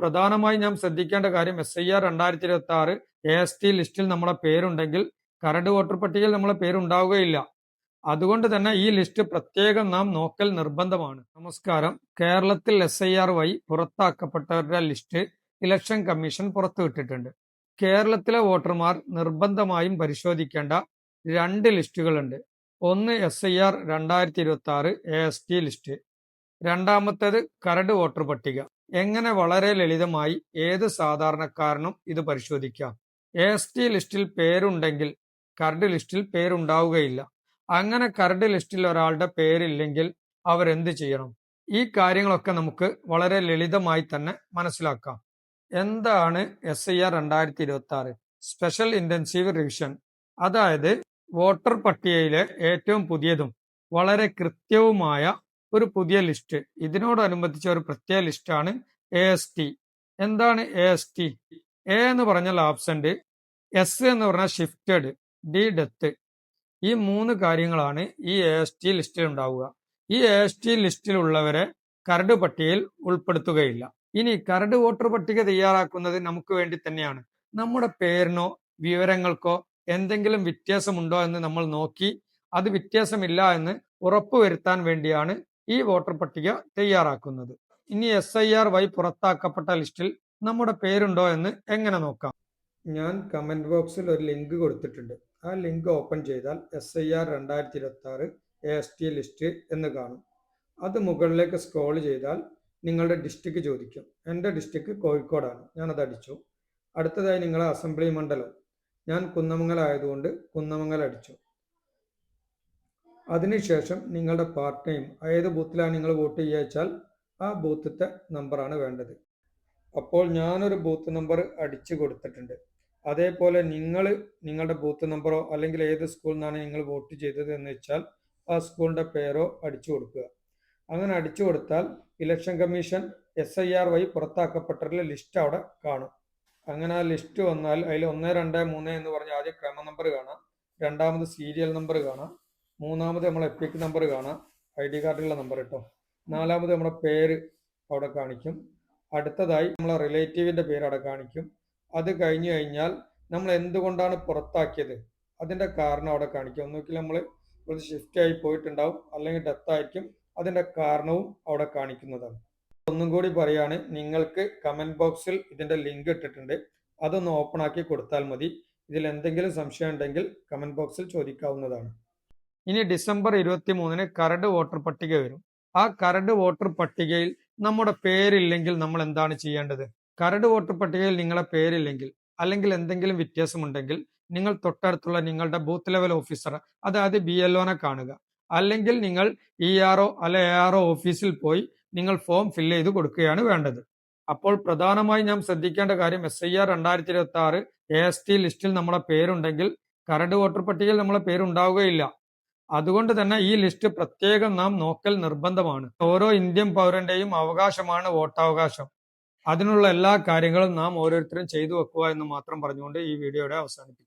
പ്രധാനമായും ഞാൻ ശ്രദ്ധിക്കേണ്ട കാര്യം എസ് ഐ ആർ രണ്ടായിരത്തി ഇരുപത്തി ആറ് എ എസ് ടി ലിസ്റ്റിൽ നമ്മളെ പേരുണ്ടെങ്കിൽ കരട് വോട്ടർ പട്ടികയിൽ നമ്മളെ പേരുണ്ടാവുകയില്ല. അതുകൊണ്ട് തന്നെ ഈ ലിസ്റ്റ് പ്രത്യേകം നാം നോക്കൽ നിർബന്ധമാണ്. നമസ്കാരം. കേരളത്തിൽ എസ് ഐ ആർ വഴി പുറത്താക്കപ്പെട്ടവരുടെ ലിസ്റ്റ് ഇലക്ഷൻ കമ്മീഷൻ പുറത്തുവിട്ടിട്ടുണ്ട്. കേരളത്തിലെ വോട്ടർമാർ നിർബന്ധമായും പരിശോധിക്കേണ്ട രണ്ട് ലിസ്റ്റുകളുണ്ട്. ഒന്ന് എസ് ഐ ആർ രണ്ടായിരത്തി ഇരുപത്തി ആറ് എ എസ് ടി ലിസ്റ്റ്. രണ്ടാമത്തേത് കരട് വോട്ടർ പട്ടിക. എങ്ങനെ വളരെ ലളിതമായി ഏത് സാധാരണക്കാരനും ഇത് പരിശോധിക്കാം. എസ് ടി ലിസ്റ്റിൽ പേരുണ്ടെങ്കിൽ കരട് ലിസ്റ്റിൽ പേരുണ്ടാവുകയില്ല. അങ്ങനെ കരട് ലിസ്റ്റിൽ ഒരാളുടെ പേരില്ലെങ്കിൽ അവരെന്ത് ചെയ്യണം? ഈ കാര്യങ്ങളൊക്കെ നമുക്ക് വളരെ ലളിതമായി തന്നെ മനസ്സിലാക്കാം. എന്താണ് എസ് ഐ ആർ രണ്ടായിരത്തി ഇരുപത്തി ആറ് സ്പെഷ്യൽ ഇന്റൻസീവ് റിവിഷൻ അതായത് വോട്ടർ പട്ടികയിലെ ഏറ്റവും പുതിയതും വളരെ കൃത്യവുമായ ഒരു പുതിയ ലിസ്റ്റ്. ഇതിനോടനുബന്ധിച്ച ഒരു പ്രത്യേക ലിസ്റ്റാണ് എ എസ് ടി എന്താണ് എ എസ് ടി എ എന്ന് പറഞ്ഞാൽ ആബ്സെന്റ് എസ് എന്ന് പറഞ്ഞാൽ ഷിഫ്റ്റഡ് ഡി ഡെത്ത്. ഈ മൂന്ന് കാര്യങ്ങളാണ് ഈ എ എസ് ടി ലിസ്റ്റിൽ ഉണ്ടാവുക ഈ എ എസ് ടി ലിസ്റ്റിലുള്ളവരെ കരട് പട്ടികയിൽ ഉൾപ്പെടുത്തുകയില്ല. ഇനി കരട് വോട്ടർ പട്ടിക തയ്യാറാക്കുന്നത് നമുക്ക് വേണ്ടി തന്നെയാണ്. നമ്മുടെ പേരിനോ വിവരങ്ങൾക്കോ എന്തെങ്കിലും വ്യത്യാസമുണ്ടോ എന്ന് നമ്മൾ നോക്കി അത് വ്യത്യാസമില്ല എന്ന് ഉറപ്പുവരുത്താൻ വേണ്ടിയാണ് ഈ വോട്ടർ പട്ടിക തയ്യാറാക്കുന്നത്. ഇനി എസ് ഐ ആർ വൈ പുറത്താക്കപ്പെട്ട ലിസ്റ്റിൽ നമ്മുടെ പേരുണ്ടോ എന്ന് എങ്ങനെ നോക്കാം? ഞാൻ കമന്റ് ബോക്സിൽ ഒരു ലിങ്ക് കൊടുത്തിട്ടുണ്ട്. ആ ലിങ്ക് ഓപ്പൺ ചെയ്താൽ എസ് ഐ ആർ രണ്ടായിരത്തി ഇരുപത്തി ആറ് എസ് ടി ലിസ്റ്റ് എന്ന് കാണും. അത് മുകളിലേക്ക് സ്ക്രോൾ ചെയ്താൽ നിങ്ങളുടെ ഡിസ്ട്രിക്ട് ചോദിക്കും. എന്റെ ഡിസ്ട്രിക്ട് കോഴിക്കോടാണ്. ഞാനത് അടിച്ചു. അടുത്തതായി നിങ്ങളെ അസംബ്ലി മണ്ഡലം. ഞാൻ കുന്നമംഗലം ആയതുകൊണ്ട് കുന്നമംഗലം അടിച്ചു. അതിനുശേഷം നിങ്ങളുടെ പാർട്ട് ടൈം ഏത് ബൂത്തിലാണ് നിങ്ങൾ വോട്ട് ചെയ്യുക വെച്ചാൽ ആ ബൂത്തിന്റെ നമ്പറാണ് വേണ്ടത്. അപ്പോൾ ഞാനൊരു ബൂത്ത് നമ്പർ അടിച്ചു കൊടുത്തിട്ടുണ്ട്. അതേപോലെ നിങ്ങൾ നിങ്ങളുടെ ബൂത്ത് നമ്പറോ അല്ലെങ്കിൽ ഏത് സ്കൂളിൽ നിന്നാണ് നിങ്ങൾ വോട്ട് ചെയ്തത് എന്ന് വെച്ചാൽ ആ സ്കൂളിന്റെ പേരോ അടിച്ചു കൊടുക്കുക. അങ്ങനെ അടിച്ചു കൊടുത്താൽ election commission S I R വഴി പുറത്താക്കപ്പെട്ടൊരു ലിസ്റ്റ് അവിടെ കാണും. അങ്ങനെ ആ ലിസ്റ്റ് വന്നാൽ അതിൽ ഒന്ന് രണ്ട് മൂന്ന് എന്ന് പറഞ്ഞ ആദ്യം ക്രമ നമ്പർ കാണാം. രണ്ടാമത് സീരിയൽ നമ്പർ കാണാം. മൂന്നാമത് നമ്മളെ എപ്പിക് നമ്പർ കാണാം. ഐ ഡി കാർഡിലുള്ള നമ്പർ കേട്ടോ നാലാമത് നമ്മുടെ പേര് അവിടെ കാണിക്കും. അടുത്തതായി നമ്മളെ റിലേറ്റീവിന്റെ പേര് അവിടെ കാണിക്കും. അത് കഴിഞ്ഞു കഴിഞ്ഞാൽ നമ്മൾ എന്തുകൊണ്ടാണ് പുറത്താക്കിയത്? അതിന്റെ കാരണം അവിടെ കാണിക്കും. ഒന്നുകിൽ നമ്മൾ ഒരു ഷിഫ്റ്റ് ആയി പോയിട്ടുണ്ടാവും. അല്ലെങ്കിൽ ഡെത്ത് ആയിരിക്കും. അതിന്റെ കാരണവും അവിടെ കാണിക്കുന്നതാണ്. ഒന്നും കൂടി പറയുകയാണ് നിങ്ങൾക്ക് കമന്റ് ബോക്സിൽ ഇതിന്റെ ലിങ്ക് ഇട്ടിട്ടുണ്ട്. അതൊന്ന് ഓപ്പൺ ആക്കി കൊടുത്താൽ മതി. ഇതിൽ എന്തെങ്കിലും സംശയം ഉണ്ടെങ്കിൽ കമന്റ് ബോക്സിൽ ചോദിക്കാവുന്നതാണ്. ഇനി ഡിസംബർ ഇരുപത്തി മൂന്നിന് കരട് വോട്ടർ പട്ടിക വരും. ആ കരട് വോട്ടർ പട്ടികയിൽ നമ്മുടെ പേരില്ലെങ്കിൽ നമ്മൾ എന്താണ് ചെയ്യേണ്ടത്? കരട് വോട്ടർ പട്ടികയിൽ നിങ്ങളെ പേരില്ലെങ്കിൽ അല്ലെങ്കിൽ എന്തെങ്കിലും വ്യത്യാസമുണ്ടെങ്കിൽ നിങ്ങൾ തൊട്ടടുത്തുള്ള നിങ്ങളുടെ ബൂത്ത് ലെവൽ ഓഫീസർ അതായത് ബി എൽ ഒനെ കാണുക. അല്ലെങ്കിൽ നിങ്ങൾ ഇ ആർ ഒ അല്ലെ എ ആർ ഒ ഓഫീസിൽ പോയി നിങ്ങൾ ഫോം ഫില്ല് ചെയ്ത് കൊടുക്കുകയാണ് വേണ്ടത്. അപ്പോൾ പ്രധാനമായി നാം ശ്രദ്ധിക്കേണ്ട കാര്യം എസ് ഐ ആർ രണ്ടായിരത്തി ഇരുപത്തി ആറ് എ എസ് ടി ലിസ്റ്റിൽ നമ്മളെ പേരുണ്ടെങ്കിൽ കരട് വോട്ടർ പട്ടികയിൽ നമ്മളെ പേരുണ്ടാവുകയില്ല. അതുകൊണ്ട് തന്നെ ഈ ലിസ്റ്റ് പ്രത്യേകം നാം നോക്കൽ നിർബന്ധമാണ്. ഓരോ ഇന്ത്യൻ പൗരന്റെയും അവകാശമാണ് വോട്ടവകാശം. അതിനുള്ള എല്ലാ കാര്യങ്ങളും നാം ഓരോരുത്തരും ചെയ്തു വെക്കുക എന്ന് മാത്രം പറഞ്ഞുകൊണ്ട് ഈ വീഡിയോയുടെ അവസാനിപ്പിക്കും